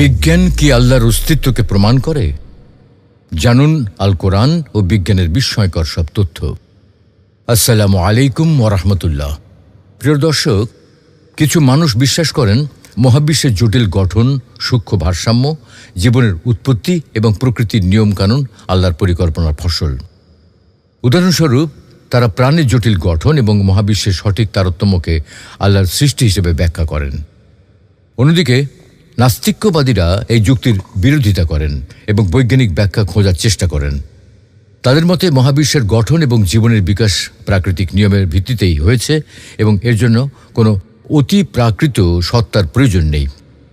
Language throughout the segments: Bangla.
বিজ্ঞান কি আল্লাহর অস্তিত্বকে প্রমাণ করে? জানুন আল কোরআন ও বিজ্ঞানের বিস্ময়কর সব তথ্য। আসসালামু আলাইকুম ওরহমতুল্লাহ প্রিয় দর্শক, কিছু মানুষ বিশ্বাস করেন, মহাবিশ্বের জটিল গঠন, সূক্ষ্ম ভারসাম্য, জীবনের উৎপত্তি এবং প্রকৃতির নিয়মকানুন আল্লাহর পরিকল্পনার ফসল। উদাহরণস্বরূপ, তারা প্রাণের জটিল গঠন এবং মহাবিশ্বের সঠিক তারতম্যকে আল্লাহর সৃষ্টি হিসেবে ব্যাখ্যা করেন। অন্যদিকে নাস্তিক্যবাদীরা এই যুক্তির বিরোধিতা করেন এবং বৈজ্ঞানিক ব্যাখ্যা খোঁজার চেষ্টা করেন। তাদের মতে মহাবিশ্বের গঠন এবং জীবনের বিকাশ প্রাকৃতিক নিয়মের ভিত্তিতেই হয়েছে এবং এর জন্য কোনো অতি প্রাকৃত সত্তার প্রয়োজন নেই।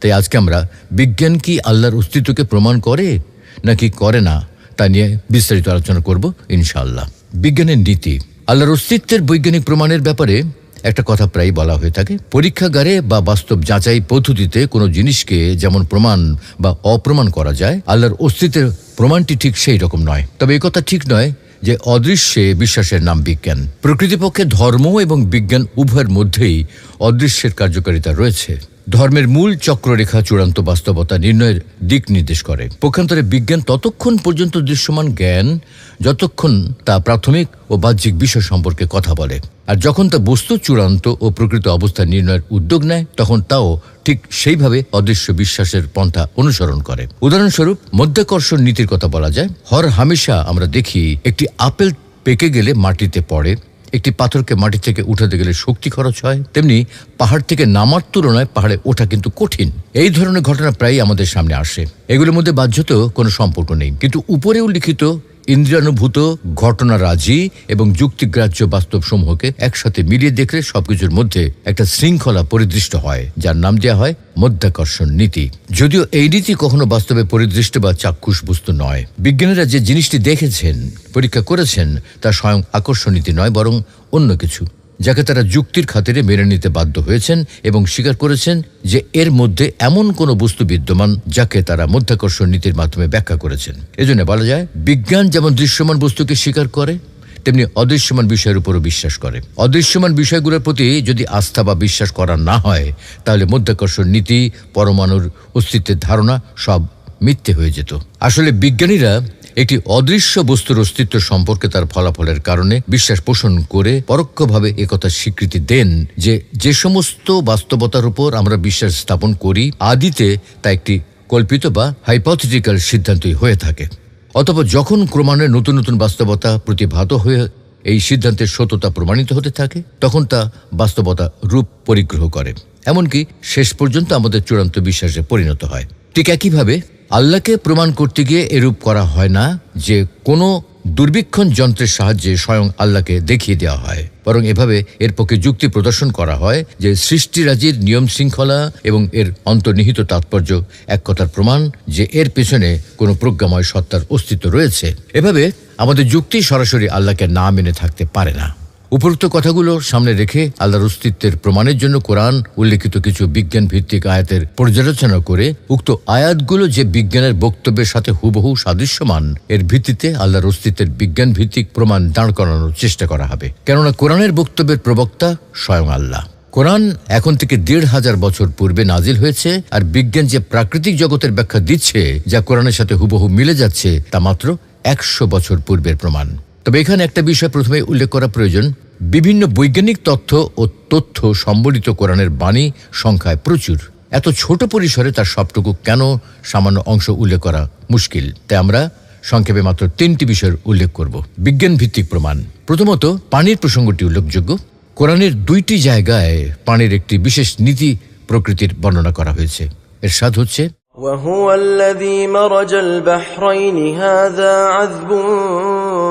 তাই আজকে আমরা বিজ্ঞান কি আল্লাহর অস্তিত্বকে প্রমাণ করে নাকি করে না তা নিয়ে বিস্তারিত আলোচনা করব ইনশাআল্লাহ। বিজ্ঞানের নীতি। আল্লাহর অস্তিত্বের বৈজ্ঞানিক প্রমাণের ব্যাপারে একটা কথা প্রায় বলা হয়ে থাকে, পরীক্ষাগারে বা বাস্তব যাচাই পদ্ধতিতে কোনো জিনিসকে যেমন প্রমাণ বা অপ্রমাণ করা যায়, আল্লাহর অস্তিত্বের প্রমাণটি ঠিক সেই রকম নয়। তবে এ কথা ঠিক নয় যে অদৃশ্যে বিশ্বাসের নাম বিজ্ঞান। প্রকৃতিপক্ষে ধর্ম এবং বিজ্ঞান উভয়ের মধ্যেই অদৃশ্যের কার্যকারিতা রয়েছে। ধর্মের মূল চক্ররেখা চূড়ান্ত বাস্তবতা নির্ণয়ের দিক নির্দেশ করে। পক্ষান্তরে বিজ্ঞান ততক্ষণ পর্যন্ত দৃশ্যমান জ্ঞান, যতক্ষণ তা প্রাথমিক ও বাহ্যিক বিষয় সম্পর্কে কথা বলে। আর যখন তা বস্তু চূড়ান্ত ও প্রকৃত অবস্থা নির্ণয়ের উদ্যোগ নেয়, তখন তাও ঠিক সেইভাবে অদৃশ্য বিশ্বাসের পন্থা অনুসরণ করে। উদাহরণস্বরূপ, মধ্যাকর্ষণ নীতির কথা বলা যায়। হর হামেশা আমরা দেখি, একটি আপেল পেকে গেলে মাটিতে পড়ে একটি পাথরকে মাটি থেকে উঠাতে গেলে শক্তি খরচ হয়, তেমনি পাহাড় থেকে নামার তুলনায় পাহাড়ে ওঠা কিন্তু কঠিন। এই ধরনের ঘটনা প্রায়ই আমাদের সামনে আসে। এগুলোর মধ্যে বাধ্যত কোনো সম্পর্ক নেই। কিন্তু উপরে উল্লিখিত ইন্দ্রিয়ানুভূত ঘটনারাজি এবং যুক্তিগ্রাহ্য বাস্তব সমূহকে একসাথে মিলিয়ে দেখলে সবকিছুর মধ্যে একটা শৃঙ্খলা পরিদৃষ্ট হয়, যার নাম দেওয়া হয় মধ্যাকর্ষণ নীতি। যদিও এই নীতি কখনো বাস্তবে পরিদৃষ্ট বা চাক্ষুষ বস্তু নয়। বিজ্ঞানীরা যে জিনিসটি দেখেছেন, পরীক্ষা করেছেন, তা স্বয়ং আকর্ষণ নীতি নয়, বরং অন্য কিছু। যাকে তারা যুক্তির খাতিরে মেনে নিতে বাধ্য হয়েছেন এবং স্বীকার করেছেন যে এর মধ্যে এমন কোনো বস্তু বিদ্যমান যাকে তারা মধ্যাকর্ষণ নীতির মাধ্যমে ব্যাখ্যা করেছেন। এজন্য বলা যায়, বিজ্ঞান যেমন দৃশ্যমান বস্তুকে স্বীকার করে, তেমনি অদৃশ্যমান বিষয়ের উপরও বিশ্বাস করে। অদৃশ্যমান বিষয়গুলোর প্রতি যদি আস্থা বা বিশ্বাস করা না হয়, তাহলে মধ্যাকর্ষণ নীতি, পরমাণুর অস্তিত্বের ধারণা সব মিথ্যে হয়ে যেত। আসলে বিজ্ঞানীরা একটি অদৃশ্য বস্তুর অস্তিত্ব সম্পর্কে তার ফলাফলের কারণে বিশ্বাস পোষণ করে পরোক্ষভাবে একথা স্বীকৃতি দেন যে যে সমস্ত বাস্তবতার উপর আমরা বিশ্বাস স্থাপন করি, আদিতে তা একটি কল্পিত বা হাইপথেটিক্যাল সিদ্ধান্তই হয়ে থাকে। অথবা যখন ক্রমান্বয়ে নতুন নতুন বাস্তবতা প্রতিভাত হয়ে এই সিদ্ধান্তের সত্যতা প্রমাণিত হতে থাকে, তখন তা বাস্তবতা রূপ পরিগ্রহ করে। এমনকি শেষ পর্যন্ত আমাদের চূড়ান্ত বিশ্বাসে পরিণত হয়। ঠিক একইভাবে আল্লাহকে প্রমাণ করতে গিয়ে এরূপ করা হয় না যে কোনো দুর্বীক্ষণ যন্ত্রের সাহায্যে স্বয়ং আল্লাহকে দেখিয়ে দেওয়া হয়। বরং এভাবে এর পক্ষে যুক্তি প্রদর্শন করা হয় যে সৃষ্টিরাজির নিয়ম শৃঙ্খলা এবং এর অন্তর্নিহিত তাৎপর্য এক কথার প্রমাণ যে এর পেছনে কোনো প্রজ্ঞাময় সত্তার অস্তিত্ব রয়েছে। এভাবে আমাদের যুক্তি সরাসরি আল্লাহকে না মেনে থাকতে পারে না। উপরোক্ত কথাগুলো সামনে রেখে আল্লাহর অস্তিত্বের প্রমাণের জন্য কোরআন উল্লেখিত কিছু বিজ্ঞান ভিত্তিক আয়াতের পর্যালোচনা করে উক্ত আয়াতগুলো যে বিজ্ঞানের বক্তব্যের সাথে হুবহু সাদৃশ্যমান, এর ভিত্তিতে আল্লাহর অস্তিত্বের বিজ্ঞান ভিত্তিক প্রমাণ দাঁড় করানোর চেষ্টা করা হবে। কেননা কোরআনের বক্তব্যের প্রবক্তা স্বয়ং আল্লাহ। কোরআন এখন থেকে দেড় হাজার বছর পূর্বে নাজিল হয়েছে আর বিজ্ঞান যে প্রাকৃতিক জগতের ব্যাখ্যা দিচ্ছে, যা কোরআনের সাথে হুবহু মিলে যাচ্ছে, তা মাত্র একশো বছর পূর্বের প্রমাণ। তবে এখানে একটা বিষয় প্রথমে উল্লেখ করা প্রয়োজন। বিভিন্ন বৈজ্ঞানিক তথ্য ও তথ্য সম্বলিত কোরআনের বাণী সংখ্যায় প্রচুর। এত ছোট পরিসরে তার সবটুকু কেন সামান্য অংশ উল্লেখ করা মুশকিল? তাই আমরা সংক্ষেপে মাত্র তিনটি বিষয়ের উল্লেখ করব। বিজ্ঞান ভিত্তিক প্রমাণ। প্রথমত, পানির প্রসঙ্গটি উল্লেখযোগ্য। কোরআনের দুইটি জায়গায় পানির একটি বিশেষ নীতি প্রকৃতির বর্ণনা করা হয়েছে। এর স্বাদ হচ্ছে وهو الذي مرج البحرين هذا عذب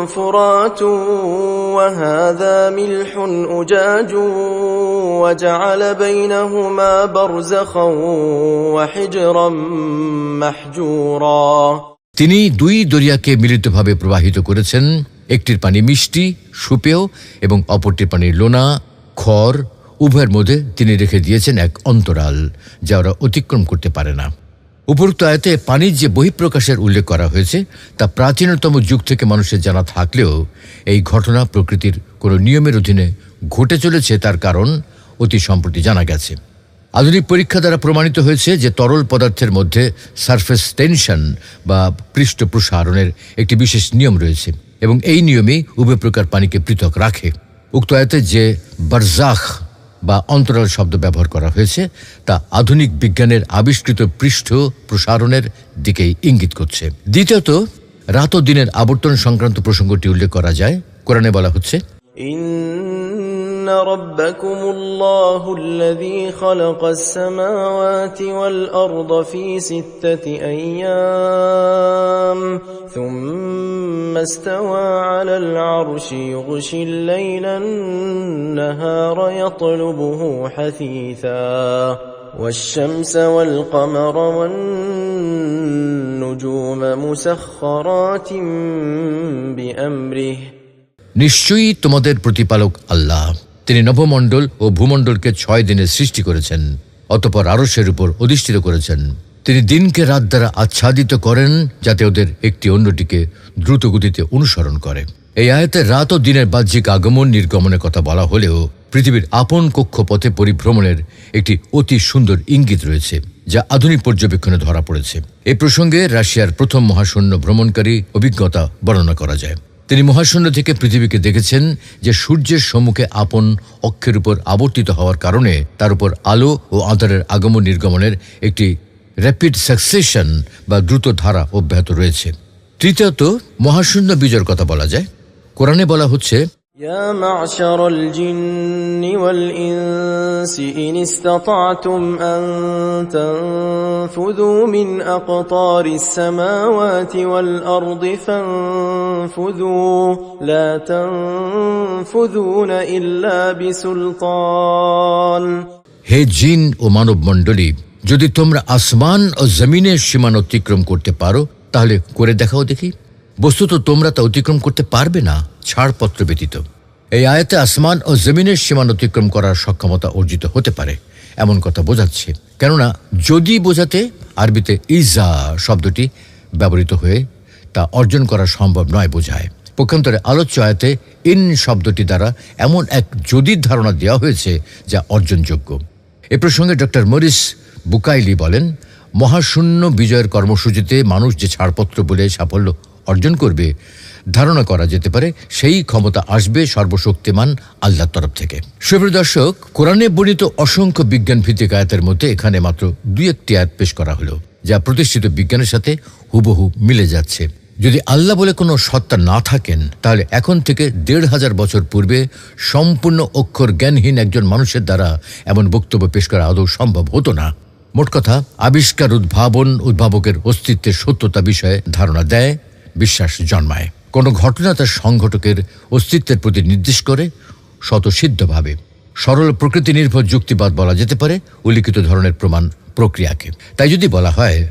فرات وهذا ملح أجاج وجعل بينهما برزخا وحجرا محجورا তিনি দুই দরিয়াকে মিলিতভাবে প্রবাহিত করেছেন একটির পানি মিষ্টি সুপেয় এবং অপরটির পানি লোনা খর উভয়ের মধ্যে তিনি রেখে দিয়েছেন এক অন্তরাল যা ওরা অতিক্রম করতে পারে না উপরোক্ত আয়তে পানির যে বহিঃপ্রকাশের উল্লেখ করা হয়েছে, তা প্রাচীনতম যুগ থেকে মানুষের জানা থাকলেও এই ঘটনা প্রকৃতির কোনো নিয়মের অধীনে ঘটে চলেছে তার কারণ অতি সম্প্রতি জানা গেছে। আধুনিক পরীক্ষা দ্বারা প্রমাণিত হয়েছে যে তরল পদার্থের মধ্যে সারফেস টেনশন বা পৃষ্ঠ প্রসারণের একটি বিশেষ নিয়ম রয়েছে এবং এই নিয়মই উভয় প্রকার পানিকে পৃথক রাখে। উক্ত আয়তে যে বারজাখ বা অন্তরাল শব্দ ব্যবহার করা হয়েছে তা আধুনিক বিজ্ঞানের আবিষ্কৃত পৃষ্ঠ প্রসারণের দিকেই ইঙ্গিত করছে দ্বিতীয়ত রাত ও দিনের আবর্তন সংক্রান্ত প্রসঙ্গটি উল্লেখ করা যায় কোরআনে বলা হচ্ছে إن ربكم الله الذي خلق السماوات والأرض في ستة أيام ثم استوى على العرش يغشي الليل النهار يطلبه حثيثا والشمس والقمر والنجوم مسخرات بأمره নিশ্চয়ই তোমাদের প্রতিপালক আল্লাহ তিনি নভমণ্ডল ও ভূমণ্ডলকে ছয় দিনে সৃষ্টি করেছেন অতপর আরসের উপর অধিষ্ঠিত করেছেন তিনি দিনকে রাত দ্বারা আচ্ছাদিত করেন যাতে ওদের একটি অন্যটিকে দ্রুত গতিতে অনুসরণ করে। এই আয়তে রাত ও দিনের বাহ্যিক আগমন নির্গমনের কথা বলা হলেও পৃথিবীর আপন কক্ষপথে পরিভ্রমণের একটি অতি সুন্দর ইঙ্গিত রয়েছে, যা আধুনিক পর্যবেক্ষণে ধরা পড়েছে। এই প্রসঙ্গে রাশিয়ার প্রথম মহাশূন্য ভ্রমণকারী অভিজ্ঞতা বর্ণনা করা যায়। তিনি মহাশূন্য থেকে পৃথিবীকে দেখেছেন যে সূর্যের সম্মুখে আপন অক্ষের উপর আবর্তিত হওয়ার কারণে তার উপর আলো ও আধারের আগমন নির্গমনের একটি র্যাপিড সাকসেশন বা দ্রুত ধারা অব্যাহত রয়েছে তৃতীয়ত মহাশূন্য বীজের কথা বলা যায় কোরআনে বলা হচ্ছে يا معشر الجن والإنس إن استطعتم أن تنفذوا من أقطار السماوات والأرض فانفذوا لا تنفذون إلا بسلطان হে জিন ও মানব মণ্ডলী যদি তোমরা আসমান ও জমিনের সীমান অতিক্রম করতে পারো, তাহলে করে দেখাও দেখি। বস্তুত তোমরা তা অতিক্রম করতে পারবে না, ছাড়পত্র ব্যতীত। এই আয়াতে আসমান ও জমিনের সীমান অতিক্রম করার সক্ষমতা অর্জিত হতে পারে, এমন কথা বোঝাচ্ছে। কেননা, যদি বোঝাতে আরবিতে ইজা শব্দটি ব্যবহৃত হয়ে তা অর্জন করা সম্ভব নয় বোঝায়। পক্ষান্তরে আলোচ্য আয়াতে ইন শব্দটি দ্বারা এমন এক যদির ধারণা দেওয়া হয়েছে যা অর্জনযোগ্য। এ প্রসঙ্গে ডক্টর মরিস বুকাইলি বলেন, মহাশূন্য বিজয়ের কর্মসূচিতে মানুষ যে ছাড়পত্র বলে সাফল্য অর্জন করবে, ধারণা করা যেতে পারে, সেই ক্ষমতা আসবে সর্বশক্তিমান আল্লাহর তরফ থেকে। সুপ্রিয় দর্শক, কোরআনে বর্ণিত অসংখ্য বিজ্ঞান ভিত্তিক আয়াতের মধ্যে এখানে মাত্র দুই একটি আয়াত পেশ করা হলো, যা প্রতিষ্ঠিত বিজ্ঞানের সাথে হুবহু মিলে যাচ্ছে। যদি আল্লাহ বলে কোনো সত্তা না থাকেন, তাহলে এখন থেকে দেড় হাজার বছর পূর্বে সম্পূর্ণ অক্ষর জ্ঞানহীন একজন মানুষের দ্বারা এমন বক্তব্য পেশ করা আদৌ সম্ভব হতো না। মোট কথা, আবিষ্কার, উদ্ভাবন, উদ্ভাবকের অস্তিত্বের সত্যতা বিষয়ে ধারণা দেয়, বিশ্বাস জন্মায়। কোনো ঘটনা তার সংঘটকের অস্তিত্বের প্রতি নির্দেশ করে, স্বতঃসিদ্ধভাবে। সরল প্রকৃতি নির্ভর যুক্তিবাদ বলা যেতে পারে, উল্লিখিত ধরনের প্রমাণ প্রক্রিয়াকে। তাই যদি বলা হয়,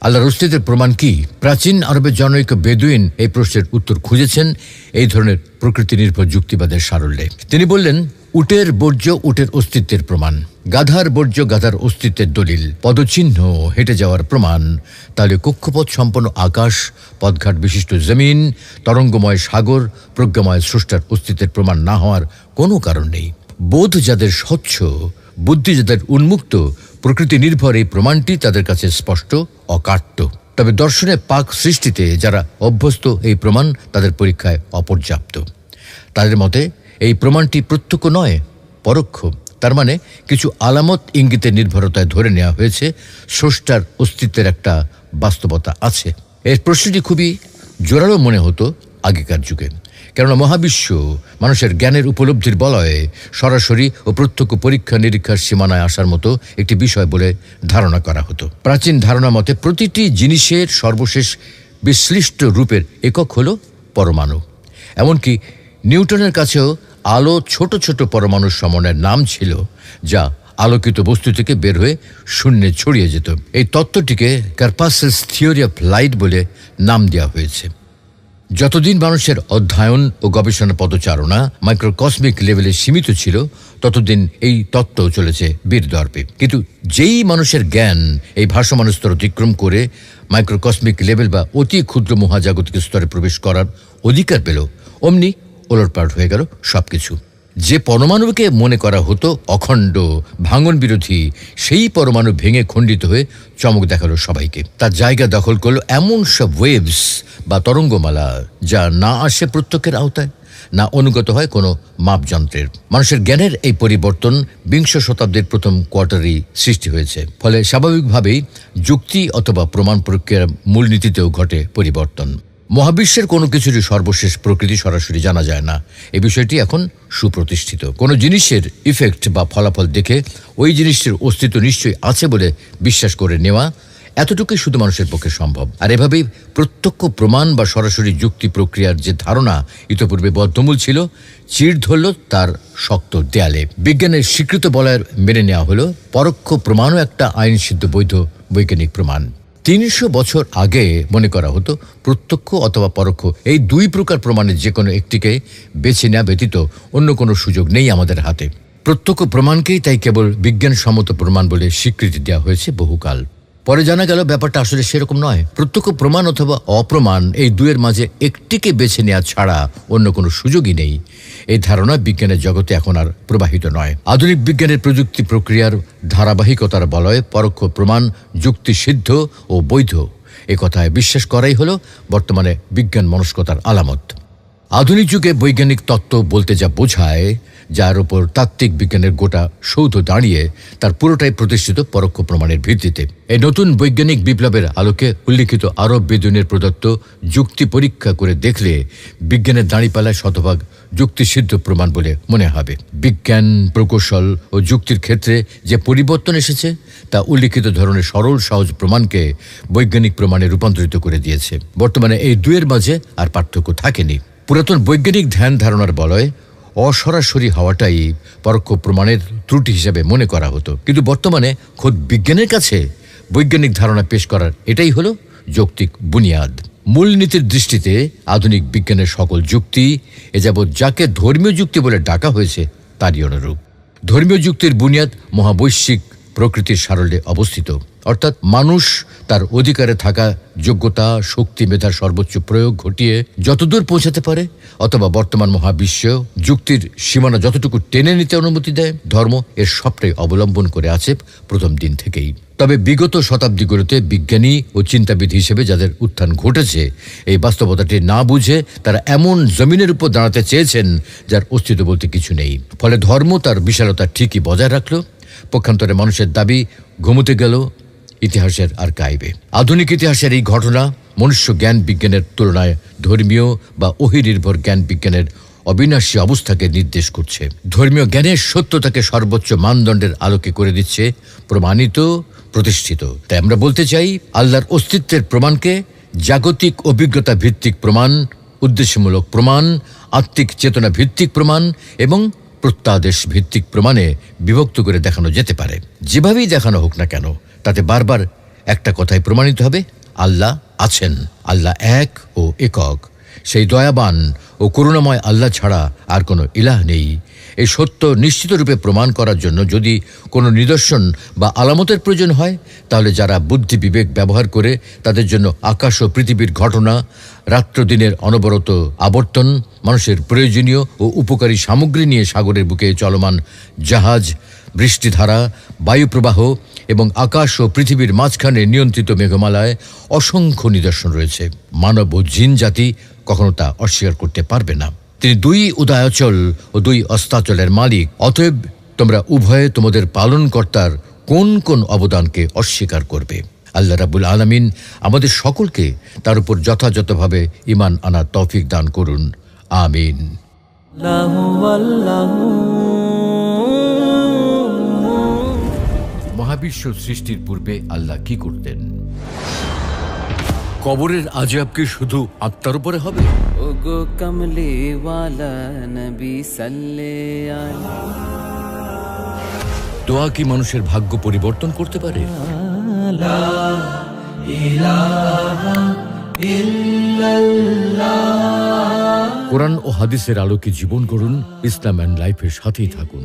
আল্লাহর অস্তিত্বের প্রমাণ কি? প্রাচীন আরবের জনৈক বেদুইন এই প্রশ্নের উত্তর খুঁজেছেন এই ধরনের প্রকৃতি নির্ভর যুক্তিবাদের সারল্যে। তিনি বললেন উটের বর্জ্য উটের অস্তিত্বের প্রমাণ। গাধার বর্জ্য গাধার অস্তিত্বের দলিল। পদচিহ্ন হেঁটে যাওয়ার প্রমাণ। তাহলে কক্ষপথ সম্পন্ন আকাশ পদঘাট বিশিষ্ট জমিন, তরঙ্গময় সাগর, প্রজ্ঞাময় স্রষ্টার অস্তিত্বের প্রমাণ না হওয়ার কোনো কারণ নেই। বোধ যাদের স্বচ্ছ, বুদ্ধি যাদের উন্মুক্ত, প্রকৃতি নির্ভর এই প্রমাণটি তাদের কাছে স্পষ্ট, অকাট্য। তবে দর্শনে পাক সৃষ্টিতে যারা অভ্যস্ত এই প্রমাণ তাদের পরীক্ষায় অপর্যাপ্ত। তাদের মতে এই প্রমাণটি প্রত্যক্ষ নয়, পরোক্ষ। তার মানে কিছু আলামত ইঙ্গিতের নির্ভরতায় ধরে নেওয়া হয়েছে, স্রষ্টার অস্তিত্বের একটা বাস্তবতা আছে। এর প্রশ্নটি খুবই জোরালো মনে হতো আগেকার যুগে। কেননা মহাবিশ্ব মানুষের জ্ঞানের উপলব্ধির বলয়ে সরাসরি ও প্রত্যক্ষ পরীক্ষা নিরীক্ষার সীমানায় আসার মতো একটি বিষয় বলে ধারণা করা হতো। প্রাচীন ধারণা মতে প্রতিটি জিনিসের সর্বশেষ বিশ্লিষ্ট রূপের একক হল পরমাণু। এমনকি নিউটনের কাছেও আলো ছোট ছোট পরমাণু সমন্বয়ের নাম ছিল, যা আলোকিত বস্তু থেকে বের হয়ে শূন্যে ছড়িয়ে যেত। এই তত্ত্বটিকে কার্পাসেস থিওরি অফ লাইট বলে নাম দেওয়া হয়েছে। যতদিন মানুষের অধ্যয়ন ও গবেষণা পদচারণা মাইক্রোকসমিক লেভেলে সীমিত ছিল, ততদিন এই তত্ত্ব চলেছে বীর দর্পে। কিন্তু যেই মানুষের জ্ঞান এই ভাষমান স্তর অতিক্রম করে মাইক্রোকসমিক লেভেল বা অতি ক্ষুদ্র মহাজাগতিক স্তরে প্রবেশ করার অধিকার পেল, অমনি ওলটপালট হয়ে গেল সব কিছু যে পরমাণুকে মনে করা হতো অখণ্ড ভাঙন বিরোধী সেই পরমাণু ভেঙে খণ্ডিত হয়ে চমক দেখাল সবাইকে। তার জায়গা দখল করল এমন সব ওয়েভস বা তরঙ্গমালা যা না আসে প্রত্যক্ষের আওতায়, না অনুগত হয় কোনো মাপযন্ত্রের। মানুষের জ্ঞানের এই পরিবর্তন বিংশ শতাব্দীর প্রথম কোয়ার্টারেই সৃষ্টি হয়েছে। ফলে স্বাভাবিকভাবেই যুক্তি অথবা প্রমাণ প্রক্রিয়ার মূলনীতিতেও ঘটে পরিবর্তন। মহাবিশ্বের কোনো কিছুরই সর্বশেষ প্রকৃতি সরাসরি জানা যায় না। এ বিষয়টি এখন সুপ্রতিষ্ঠিত। কোনো জিনিসের ইফেক্ট বা ফলাফল দেখে ওই জিনিসটির অস্তিত্ব নিশ্চয়ই আছে বলে বিশ্বাস করে নেওয়া এতটুকুই শুধু মানুষের পক্ষে সম্ভব। আর এভাবেই প্রত্যক্ষ প্রমাণ বা সরাসরি যুক্তি প্রক্রিয়ার যে ধারণা ইতপূর্বে বদ্ধমূল ছিল চিড় ধরল তার শক্ত দেয়ালে। বিজ্ঞানের স্বীকৃত বলয়ের মেনে নেওয়া হলো পরোক্ষ প্রমাণও একটা আইন সিদ্ধ বৈধ বৈজ্ঞানিক প্রমাণ। তিনশো বছর আগে মনে করা হতো, প্রত্যক্ষ অথবা পরোক্ষ, এই দুই প্রকার প্রমাণের যে কোনো একটিকে বেছে নেওয়া ব্যতীত অন্য কোনো সুযোগ নেই আমাদের হাতে। প্রত্যক্ষ প্রমাণকেই তাই কেবল বিজ্ঞানসম্মত প্রমাণ বলে স্বীকৃতি দেওয়া হয়েছে বহুকাল। পরে জানা গেল ব্যাপারটা আসলে সেরকম নয়। প্রত্যক্ষ প্রমাণ অথবা অপ্রমাণ এই দুয়ের মাঝে একটিকে বেছে নেওয়া ছাড়া অন্য কোনো সুযোগই নেই। এই ধারণা বিজ্ঞানের জগতে এখন আর প্রবাহিত নয়। আধুনিক বিজ্ঞানের প্রযুক্তি প্রক্রিয়ার ধারাবাহিকতার বলয়ে পরোক্ষ প্রমাণ যুক্তিসিদ্ধ ও বৈধ। এ কথায় বিশ্বাস করাই হল বর্তমানে বিজ্ঞান মনস্কতার আলামত। আধুনিক যুগে বৈজ্ঞানিক তত্ত্ব বলতে যা বোঝায় যার উপর তাত্ত্বিক বিজ্ঞানের গোটা সৌধ দাঁড়িয়ে তার পুরোটাই প্রতিষ্ঠিত পরোক্ষ প্রমাণের ভিত্তিতে। এই নতুন বৈজ্ঞানিক বিপ্লবের আলোকে উল্লিখিত আরব বেদুনের প্রদত্ত যুক্তি পরীক্ষা করে দেখলে বিজ্ঞানের দাঁড়িপালায় শতভাগ যুক্তিসিদ্ধ প্রমাণ বলে মনে হবে। বিজ্ঞান, প্রকৌশল ও যুক্তির ক্ষেত্রে যে পরিবর্তন এসেছে, তা উল্লিখিত ধরনের সরল, সহজ প্রমাণকে বৈজ্ঞানিক প্রমাণে রূপান্তরিত করে দিয়েছে। বর্তমানে এই দুয়ের মাঝে আর পার্থক্য থাকেনি। পুরাতন বৈজ্ঞানিক ধ্যান ধারণার বলয় অসরাসরি হওয়াটাই পরোক্ষ প্রমাণের ত্রুটি হিসেবে মনে করা হতো। কিন্তু বর্তমানে খোদ বিজ্ঞানের কাছে বৈজ্ঞানিক ধারণা পেশ করার এটাই হলো যৌক্তিক বুনিয়াদ। মূলনীতির দৃষ্টিতে আধুনিক বিজ্ঞানের সকল যুক্তি, এ যাবৎ যাকে ধর্মীয় যুক্তি বলে ডাকা হয়েছে, তারই অনুরূপ। ধর্মীয় যুক্তির বুনিয়াদ মহাবৈশ্বিক প্রকৃতির সারল্যে অবস্থিত। অর্থাৎ মানুষ তার অধিকারে থাকা, যোগ্যতা, শক্তি মেধার সর্বোচ্চ প্রয়োগ ঘটিয়ে যতদূর পৌঁছাতে পারে, অথবা বর্তমান মহাবিশ্ব যুক্তির সীমানা যতটুকু টেনে নিতে অনুমতি দেয়, ধর্ম এর সবটাই অবলম্বন করে আছে প্রথম দিন থেকেই। তবে বিগত শতাব্দীগুলোতে বিজ্ঞানী ও চিন্তাবিদ হিসেবে যাদের উত্থান ঘটেছে, এই বাস্তবতাটি না বুঝে তারা এমন জমিনের উপর দাঁড়াতে চেয়েছেন যার অস্তিত্ব বলতে কিছু নেই। ফলে ধর্ম তার বিশালতা ঠিকই বজায় রাখল, পক্ষান্তরে মানুষের দাবি ঘুমোতে গেল ইতিহাসের আর কাইবে আধুনিক ইতিহাসের এই ঘটনা মনুষ্য জ্ঞান বিজ্ঞানের তুলনায় ধর্মীয় বা অহিনির্ভর জ্ঞান বিজ্ঞানের অবিনাশী অবস্থাকে নির্দেশ করছে। ধর্মীয় জ্ঞানের সত্যতাকে সর্বোচ্চ মানদণ্ডের আলোকে করে দিচ্ছে, প্রমাণিত, প্রতিষ্ঠিত। তাই আমরা বলতে চাই, আল্লাহর অস্তিত্বের প্রমাণকে জাগতিক অভিজ্ঞতা ভিত্তিক প্রমাণ, উদ্দেশ্যমূলক প্রমাণ, আত্মিক চেতনা ভিত্তিক প্রমাণ এবং প্রত্যাদেশ ভিত্তিক প্রমাণে বিভক্ত করে দেখানো যেতে পারে। যেভাবেই দেখানো হোক না কেন তাতে বারবার একটা কথাই প্রমাণিত হবে, আল্লাহ আছেন, আল্লাহ এক ও একক। সেই দয়াবান ও করুণাময় আল্লাহ ছাড়া আর কোনো ইলাহ নেই। এই সত্য নিশ্চিত রূপে প্রমাণ করার জন্য যদি কোনো নিদর্শন বা আলামতের প্রয়োজন হয়, তাহলে যারা বুদ্ধি বিবেক ব্যবহার করে তাদের জন্য আকাশ ও পৃথিবীর ঘটনা, রাত্রদিনের অনবরত আবর্তন, মানুষের প্রয়োজনীয় ও উপকারী সামগ্রী নিয়ে সাগরের বুকে চলমান জাহাজ, বৃষ্টিধারা, বায়ুপ্রবাহ এবং আকাশ ও পৃথিবীর মাঝখানে নিয়ন্ত্রিত মেঘমালায় অসংখ্য নিদর্শন রয়েছে। মানব ও জিন জাতি কখনো তা অস্বীকার করতে পারবে না। তিনি দুই উদয়াচল ও দুই অস্তাচলের মালিক। অতএব তোমরা উভয়ে তোমাদের পালনকর্তার কোন কোন অবদানকে অস্বীকার করবে? আল্লাহ রাবুল আলমিন আমাদের সকলকে তার উপর যথাযথভাবে ইমান আনার তৌফিক দান করুন। আমিন। লাহু মহাবিশ্ব সৃষ্টির পূর্বে আল্লাহ কি করতেন? কবরের আজাব কি শুধু আত্মার উপরে হবে? ওগো কমলে ওয়ালা নবী সাল্লে আলা। দোয়া কি মানুষের ভাগ্য পরিবর্তন করতে পারে? কোরআন ও হাদিসের আলোকে জীবন করুন ইসলাম অ্যান্ড লাইফের সাথেই থাকুন।